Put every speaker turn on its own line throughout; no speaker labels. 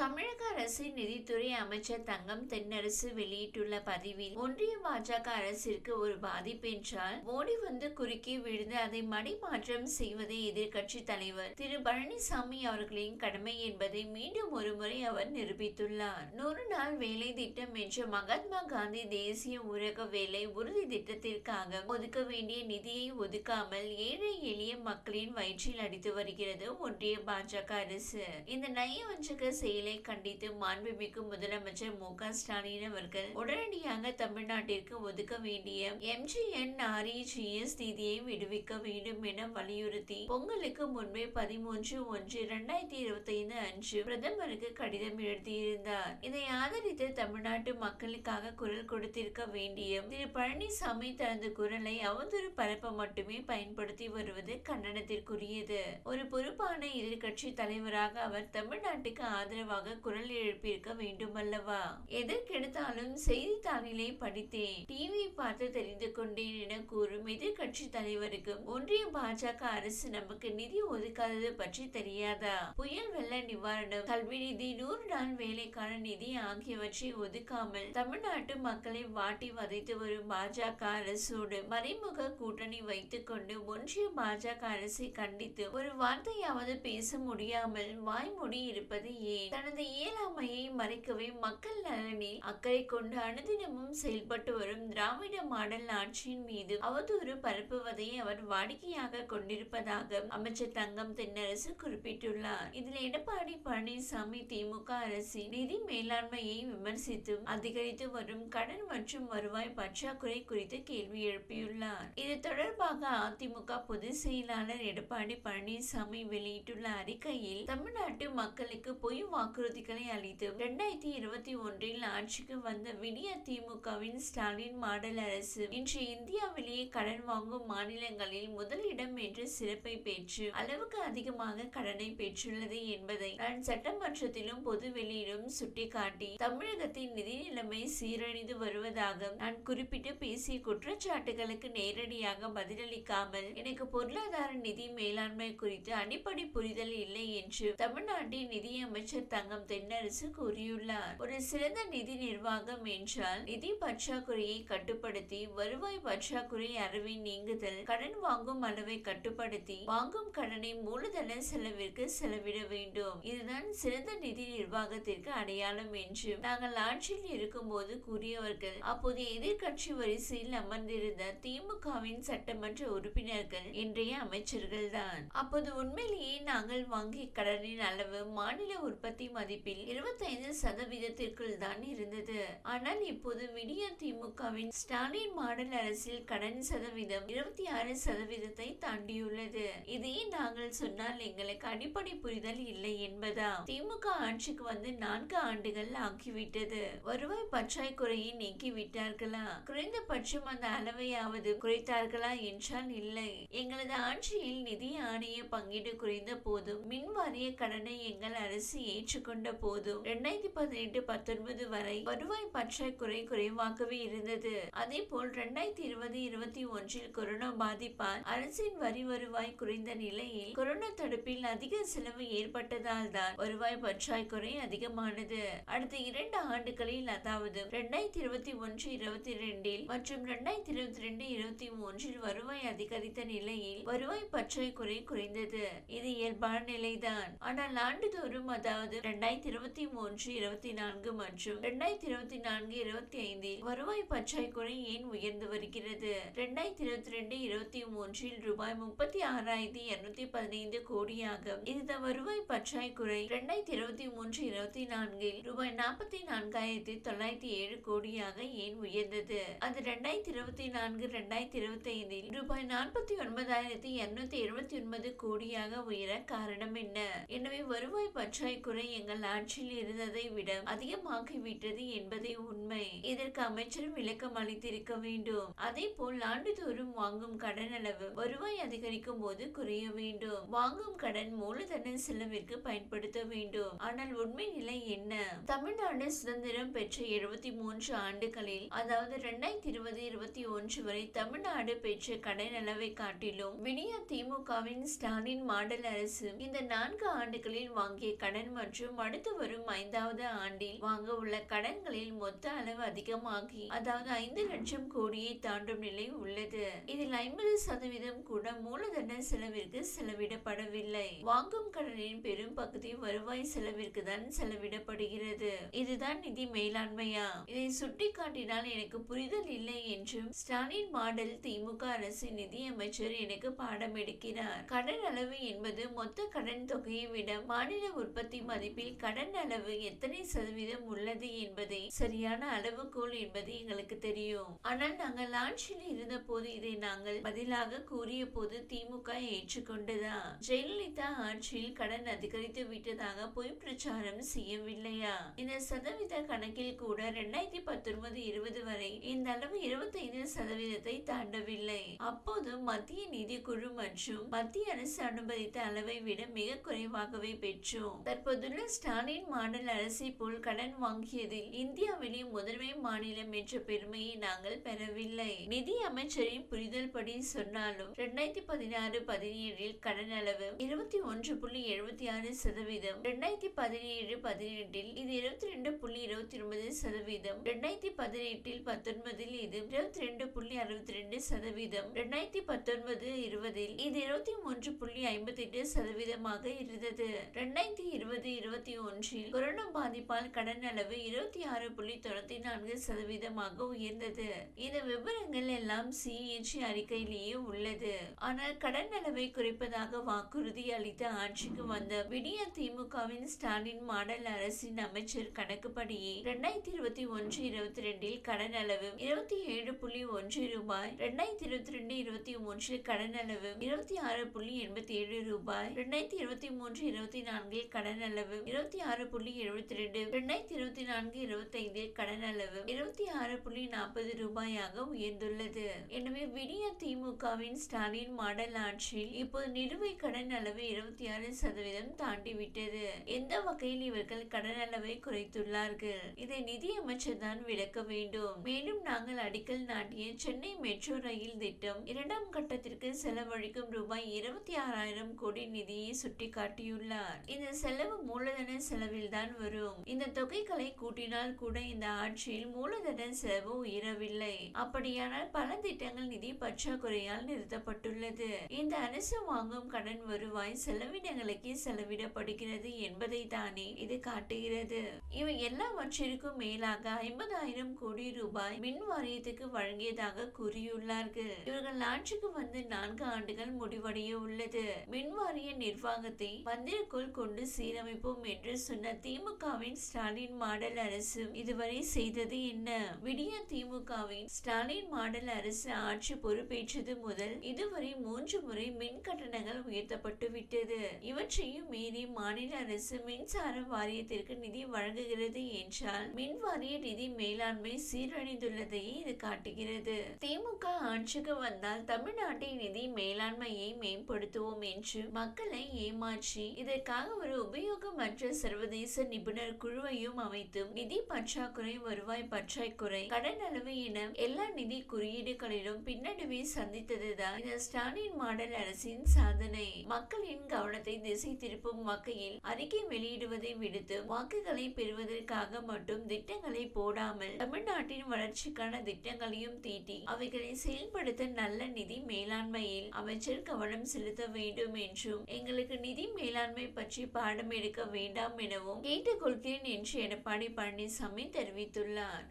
தமிழக அரசின் நிதித்துறை அமைச்சர் தங்கம் தென்னரசு வெளியிட்டுள்ள பதிவில் ஒன்றிய பாஜக அரசிற்கு ஒரு பாதிப்பு என்றால் மோடி வந்து குறுக்கே விழுந்து அதை மடிமாற்றம் செய்வதே எதிர்கட்சி தலைவர் திரு பழனிசாமி அவர்களின் கடமை என்பதை மீண்டும் ஒருமுறை அவர் நிரூபித்துள்ளார் நூறு நாள் வேலை திட்டம் என்ற மகாத்மா காந்தி தேசிய ஊரக வேலை உறுதி திட்டத்திற்காக ஒதுக்க வேண்டிய நிதியை ஒதுக்காமல் ஏழை எளிய மக்களின் வயிற்றில் அடித்து வருகிறது ஒன்றிய பாஜக அரசு இந்த நயவஞ்சக செயல் செயலை கண்டித்து மாண்புமிகு முதலமைச்சர் மு க ஸ்டாலின் அவர்கள் உடனடியாக தமிழ்நாட்டிற்கு ஒதுக்க வேண்டிய எம்ஜிஎன் ஆர்இ ஜிஎஸ் நிதியை விடுவிக்க வேண்டும் என வலியுறுத்தி பொங்கலுக்கு முன்பே பதிமூன்று ஒன்று இரண்டாயிரத்தி இருபத்தி ஐந்து அன்று பிரதமருக்கு கடிதம் எழுதியிருந்தார் இதை ஆதரித்து தமிழ்நாட்டு மக்களுக்காக குரல் கொடுத்திருக்க வேண்டிய திரு பழனிசாமி தனது குரலை அவதூறு பரப்ப மட்டுமே பயன்படுத்தி வருவது கண்டனத்திற்குரியது ஒரு பொறுப்பான எதிர்கட்சி தலைவராக அவர் தமிழ்நாட்டுக்கு ஆதரவு ஆதரவாக குரல் எழுப்பியிருக்க வேண்டுமல்லவா எதற்கெடுத்தாலும் செய்தித்தாளிலே படித்தேன் டிவி பார்த்து தெரிந்து கொண்டேன் என கூறும் எதிர்கட்சி தலைவருக்கும் ஒன்றிய பாஜக அரசு நமக்கு நிதி ஒதுக்காதது பற்றி தெரியாதா புயல் வெள்ள நிவாரணம் கல்வி நிதி நூறு நாள் வேலைக்கான நிதி ஆகியவற்றை ஒதுக்காமல் தமிழ்நாட்டு மக்களை வாட்டி வதைத்து வரும் பாஜக அரசோடு மறைமுக கூட்டணி வைத்துக் கொண்டு ஒன்றிய பாஜக அரசை கண்டித்து ஒரு வார்த்தையாவது பேச முடியாமல் வாய்மொழி இருப்பது ஏன் தனது இயலாமையை மறைக்கவே மக்கள் நலனில் அக்கறை கொண்டு அனுதினமும் செயல்பட்டு வரும் திராவிட மாடல் ஆட்சியின் மீது அவதூறு பரப்புவதை அவர் வாடிக்கையாக கொண்டிருப்பதாக அமைச்சர் தங்கம் தென்னரசு குறிப்பிட்டுள்ளார் இதில் எடப்பாடி பழனிசாமி திமுக அரசின் நிதி மேலாண்மையை விமர்சித்து அதிகரித்து வரும் கடன் மற்றும் வருவாய் பற்றாக்குறை குறித்து கேள்வி எழுப்பியுள்ளார் இது தொடர்பாக அதிமுக பொதுச் செயலாளர் எடப்பாடி பழனிசாமி வெளியிட்டுள்ள அறிக்கையில் தமிழ்நாட்டு மக்களுக்கு பொய் வாக்கு வாக்குறுதிகளை அளித்து இரண்டாயிரத்தி இருபத்தி ஒன்றில் ஆட்சிக்கு வந்த விடிய திமுகவின் ஸ்டாலின் மாடல் அரசு இன்று இந்தியாவிலேயே கடன் வாங்கும் மாநிலங்களில் முதலிடம் என்று சிறப்பை பெற்று அளவுக்கு அதிகமாக கடனை பெற்றுள்ளது என்பதை நான் சட்டமன்றத்திலும் பொது வெளியிலும் சுட்டிக்காட்டி தமிழகத்தின் நிதி நிலைமை சீரழிந்து வருவதாக நான் குறிப்பிட்டு பேசிய குற்றச்சாட்டுகளுக்கு நேரடியாக பதிலளிக்காமல் எனக்கு பொருளாதார நிதி மேலாண்மை குறித்து அடிப்படை புரிதல் இல்லை என்று தமிழ்நாட்டின் நிதியமைச்சர் த சங்கம் தென்னரசு கூறியுள்ளார் ஒரு சிறந்த நிதி நிர்வாகம் என்றால் நிதி பற்றாக்குறையை கட்டுப்படுத்தி வருவாய் பற்றாக்குறை அறவை நீங்குதல் கடன் வாங்கும் அளவை கட்டுப்படுத்தி வாங்கும் கடனை மூலதன செலவிற்கு செலவிட வேண்டும் இதுதான் சிறந்த நிதி நிர்வாகத்திற்கு அடையாளம் என்று நாங்கள் ஆட்சியில் இருக்கும் போது கூறியவர்கள் அப்போது எதிர்கட்சி வரிசையில் அமர்ந்திருந்த திமுகவின் சட்டமன்ற உறுப்பினர்கள் இன்றைய அமைச்சர்கள் தான் அப்போது உண்மையிலேயே நாங்கள் வாங்கிய கடனின் அளவு மாநில உற்பத்தி மதிப்பில் இருபத்தைந்து சதவீதத்திற்குள் தான் இருந்தது ஆனால் இப்போது விடிய திமுகவின் ஸ்டாலின் மாடல் அரசில் கடன் சதவீதம் இருபத்தி ஆறு சதவீதத்தை தாண்டியுள்ளது இதையே நாங்கள் சொன்னால் எங்களுக்கு அடிப்படை புரிதல் இல்லை என்பதா திமுக ஆட்சிக்கு வந்து நான்கு ஆண்டுகள் ஆக்கிவிட்டது வருவாய் பற்றாக்குறையை நீக்கிவிட்டார்களா விட்டார்களா குறைந்தபட்சம் அந்த அளவையாவது குறைத்தார்களா என்றால் இல்லை எங்களது ஆட்சியில் நிதி ஆணைய பங்கீடு குறைந்த போதும் மின் வாரிய கடனை எங்கள் அரசு ஏற்று கொண்ட போதும் இரண்டாயிரத்தி பதினெட்டு பத்தொன்பது வரை வருவாய் பற்றாக்குறை குறைவாகவே இருந்தது அதே போல் இரண்டாயிரத்தி இருபது இருபத்தி ஒன்றில் கொரோனா பாதிப்பால் அரசின் வரி வருவாய் குறைந்த நிலையில் கொரோனா தடுப்பில் அதிக செலவு ஏற்பட்டதால் தான் வருவாய் பற்றாக்குறை அதிகமானது அடுத்த இரண்டு ஆண்டுகளில் அதாவது இரண்டாயிரத்தி இருபத்தி ஒன்று இருபத்தி ரெண்டில் மற்றும் இரண்டாயிரத்தி இருபத்தி ரெண்டு இருபத்தி மூன்றில் வருவாய் அதிகரித்த நிலையில் வருவாய் பற்றாக்குறை குறைந்தது இது இயல்பான நிலைதான் ஆனால் ஆண்டுதோறும் அதாவது ரெண்டாயிரத்தி இருபத்தி மூன்று இருபத்தி நான்கு மற்றும் ரெண்டாயிரத்தி இருபத்தி நான்கு இருபத்தி ஐந்தில் வருவாய் பற்றாக்குறை ஏன் உயர்ந்து வருகிறது ரெண்டாயிரத்தி இருபத்தி ரெண்டு இருபத்தி மூன்றில் ரூபாய் முப்பத்தி ஆறாயிரத்தி இருநூத்தி பதினைந்து கோடியாகும் இந்த வருவாய் பற்றாக்குறை ரெண்டாயிரத்தி இருபத்தி மூன்று இருபத்தி நான்கில் ரூபாய் நாற்பத்தி நான்காயிரத்தி தொள்ளாயிரத்தி ஏழு கோடியாக ஏன் உயர்ந்தது அது ரெண்டாயிரத்தி இருபத்தி நான்கு ரெண்டாயிரத்தி இருபத்தி ஐந்தில் ரூபாய் நாற்பத்தி ஒன்பதாயிரத்தி இருநூத்தி இருபத்தி ஒன்பது கோடியாக உயர காரணம் என்ன எனவே வருவாய் பற்றாக்குறை எங்கள் ஆட்சியில் இருந்ததை விட அதிகமாகிவிட்டது என்பதே உண்மை இதற்கு அமைச்சரும் விளக்கம் அளித்திருக்க வேண்டும் அதே போல் ஆண்டுதோறும் வாங்கும் கடன் அளவு வருவாய் அதிகரிக்கும் போது குறைய வேண்டும் வாங்கும் கடன் மூலதன செலவிற்கு பயன்படுத்த வேண்டும் ஆனால் உண்மை நிலை என்ன தமிழ்நாடு சுதந்திரம் பெற்ற எழுபத்தி மூன்று ஆண்டுகளில் அதாவது இரண்டாயிரத்தி இருபது இருபத்தி ஒன்று வரை தமிழ்நாடு பெற்ற கடன் அளவை காட்டிலும் வினியா திமுகவின் ஸ்டாலின் மாடல் அரசு இந்த நான்கு ஆண்டுகளில் வாங்கிய கடன் மற்றும் மற்றும் அடுத்து வரும் ஐந்தாவது ஆண்டில் வாங்க உள்ள கடன்களில் மொத்த அளவு அதிகமாகி அதாவது ஐந்து லட்சம் கோடியை தாண்டும் நிலை உள்ளது இதில் ஐம்பது சதவீதம் கூட மூலதன செலவிற்கு செலவிடப்படவில்லை வாங்கும் கடனின் பெரும் பகுதி வருவாய் செலவிற்கு தான் செலவிடப்படுகிறது இதுதான் நிதி மேலாண்மையா இதை சுட்டிக்காட்டினால் எனக்கு புரிதல் இல்லை என்றும் ஸ்டாலின் மாடல் திமுக அரசு நிதி அமைச்சர் எனக்கு பாடம் எடுக்கிறார் கடன் அளவு என்பது மொத்த கடன் தொகையை விட மாநில உற்பத்தி மதிப்பு அமைப்பில் கடன் அளவு எத்தனை சதவீதம் உள்ளது என்பதை சரியான அளவுகோல் என்பது எங்களுக்கு தெரியும் ஆனால் நாங்கள் ஆட்சியில் இருந்த போது இதை நாங்கள் பதிலாக கூறிய போது திமுக ஏற்றுக்கொண்டதா ஜெயலலிதா ஆட்சியில் கடன் அதிகரித்து விட்டதாக பொய் பிரச்சாரம் செய்யவில்லையா இந்த சதவீத கணக்கில் கூட இரண்டாயிரத்தி பத்தொன்பது இருபது வரை இந்த அளவு இருபத்தைந்து சதவீதத்தை தாண்டவில்லை அப்போது மத்திய நிதிக்குழு மற்றும் மத்திய அரசு அனுமதித்த அளவை விட மிக குறைவாகவே பெற்றோம் தற்போதுள்ள ஸ்டாலின் மாடல் அரசை போல் கடன் வாங்கியதில் இந்தியாவிலேயும் முதன்மை மாநிலம் என்ற பெருமையை நாங்கள் பெறவில்லை நிதி அமைச்சரின் புரிதல் படி சொன்னாலும் இரண்டாயிரத்தி பதினாறு பதினேழில் கடன் அளவு இருபத்தி ஒன்று புள்ளி எழுபத்தி ஆறு சதவீதம் இரண்டாயிரத்தி பதினேழு பதினெட்டில் இது இருபத்தி ரெண்டு புள்ளி இருபத்தி ஒன்பது சதவீதம் இரண்டாயிரத்தி பதினெட்டில் பத்தொன்பதில் இது இருபத்தி ரெண்டு புள்ளி அறுபத்தி ரெண்டு சதவீதம் இரண்டாயிரத்தி பத்தொன்பது இருபதில் இது இருபத்தி மூன்று புள்ளி ஐம்பத்தி எட்டு சதவீதமாக இருந்தது இரண்டாயிரத்தி இருபது இருபது இருபத்தி ஒன்றில் கொரோனா பாதிப்பால் கடன் அளவு இருபத்தி ஆறு புள்ளி தொண்ணூத்தி நான்கு சதவீதமாக உயர்ந்தது இந்த விவரங்கள் எல்லாம் சிஎன்ஜி அறிக்கையிலேயே உள்ளது ஆனால் கடன் அளவை குறைப்பதாக வாக்குறுதி அளித்த ஆட்சிக்கு வந்த விடிய திமுகவின் ஸ்டாலின் மாடல் அரசின் அமைச்சர் கணக்குப்படியே இரண்டாயிரத்தி இருபத்தி ஒன்று இருபத்தி ரெண்டில் கடன் அளவு இருபத்தி ஏழு புள்ளி ஒன்று ரூபாய் இரண்டாயிரத்தி இருபத்தி ரெண்டு இருபத்தி மூன்றில் கடன் அளவு இருபத்தி ஆறு புள்ளி எண்பத்தி ஏழு ரூபாய் இரண்டாயிரத்தி இருபத்தி மூன்று இருபத்தி நான்கில் கடன் அளவு இருபத்தி ஆறு புள்ளி எழுபத்தி ரெண்டு இரண்டாயிரத்தி இருபத்தி நான்கு இருபத்தி ஐந்தில் கடன் அளவு இருபத்தி ஆறு புள்ளி நாற்பது ரூபாயாக உயர்ந்துள்ளது எனவே விடிய திமுகவின் ஸ்டாலின் மாடல் ஆட்சியில் இப்போது நிலுவை கடன் அளவு இருபத்தி ஆறு சதவீதம் தாண்டிவிட்டது எந்த வகையில் இவர்கள் கடன் அளவை குறைத்துள்ளார்கள் இதை நிதியமைச்சர் தான் விளக்க வேண்டும் மேலும் நாங்கள் அடிக்கல் நாட்டிய சென்னை மெட்ரோ ரயில் திட்டம் இரண்டாம் கட்டத்திற்கு செலவழிக்கும் ரூபாய் இருபத்தி ஆறாயிரம் கோடி நிதியை சுட்டிக்காட்டியுள்ளார் இந்த செலவு மூல மூலதன செலவில் தான் வரும் இந்த தொகைகளை கூட்டினால் கூட இந்த ஆட்சியில் மூலதன செலவு உயரவில்லை அப்படியானால் பல திட்டங்கள் நிதி பற்றாக்குறையால் நிறுத்தப்பட்டுள்ளது இந்த அரசு வாங்கும் கடன் வருவாய் செலவினங்களுக்கு செலவிடப்படுகிறது என்பதை தானே இது காட்டுகிறது இவை எல்லாவற்றிற்கும் மேலாக ஐம்பதாயிரம் கோடி ரூபாய் மின் வாரியத்துக்கு வழங்கியதாக கூறியுள்ளார்கள் இவர்கள் ஆட்சிக்கு வந்து நான்கு ஆண்டுகள் முடிவடைய உள்ளது மின் வாரிய நிர்வாகத்தை பந்திற்குள் கொண்டு சீரமைப்போம் வேண்டும் என்று சொன்ன திமுகவின் ஸ்டாலின் மாடல் அரசு இதுவரை செய்தது என்ன விடிய திமுகவின் ஸ்டாலின் மாடல் அரசு ஆட்சி பொறுப்பேற்றது முதல் இதுவரை மூன்று முறை மின் கட்டணங்கள் உயர்த்தப்பட்டு விட்டது இவற்றையும் மீறி மாநில அரசு மின்சார வாரியத்திற்கு நிதி வழங்குகிறது என்றால் மின் வாரிய நிதி மேலாண்மை சீரழிந்துள்ளதையே இது காட்டுகிறது திமுக ஆட்சிக்கு வந்தால் தமிழ்நாட்டின் நிதி மேலாண்மையை மேம்படுத்துவோம் என்று மக்களை ஏமாற்றி இதற்காக ஒரு உபயோகம் மற்ற சர்வதேச நிபுணர் குழுவையும் அமைத்தும் நிதி பற்றாக்குறை வருவாய் பற்றாக்குறை கடன் அளவு என எல்லா நிதி குறியீடுகளிலும் பின்னடைவை சந்தித்ததுதான் இந்த ஸ்டாலின் மாடல் அரசின் சாதனை மக்களின் கவனத்தை திசை திருப்பும் வகையில் அறிக்கை வெளியிடுவதை விடுத்து வாக்குகளை பெறுவதற்காக மட்டும் திட்டங்களை போடாமல் தமிழ்நாட்டின் வளர்ச்சிக்கான திட்டங்களையும் தீட்டி அவைகளை செயல்படுத்த நல்ல நிதி மேலாண்மையில் அமைச்சர் கவனம் செலுத்த வேண்டும் என்றும் எங்களுக்கு நிதி மேல் மேலாண்மை பற்றி பாடம் எடுக்க வேண்டாம் எனவும் கேட்டுக்கொள்கிறேன் என்று எடப்பாடி பழனிசாமி தெரிவித்துள்ளார்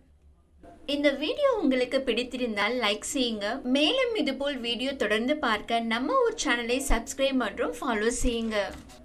இந்த வீடியோ உங்களுக்கு பிடித்திருந்தால் லைக் செய்யுங்க மேலும் இதுபோல் வீடியோ தொடர்ந்து பார்க்க நம்ம ஒரு சேனலை சப்ஸ்கிரைப் மற்றும் ஃபாலோ செய்யுங்க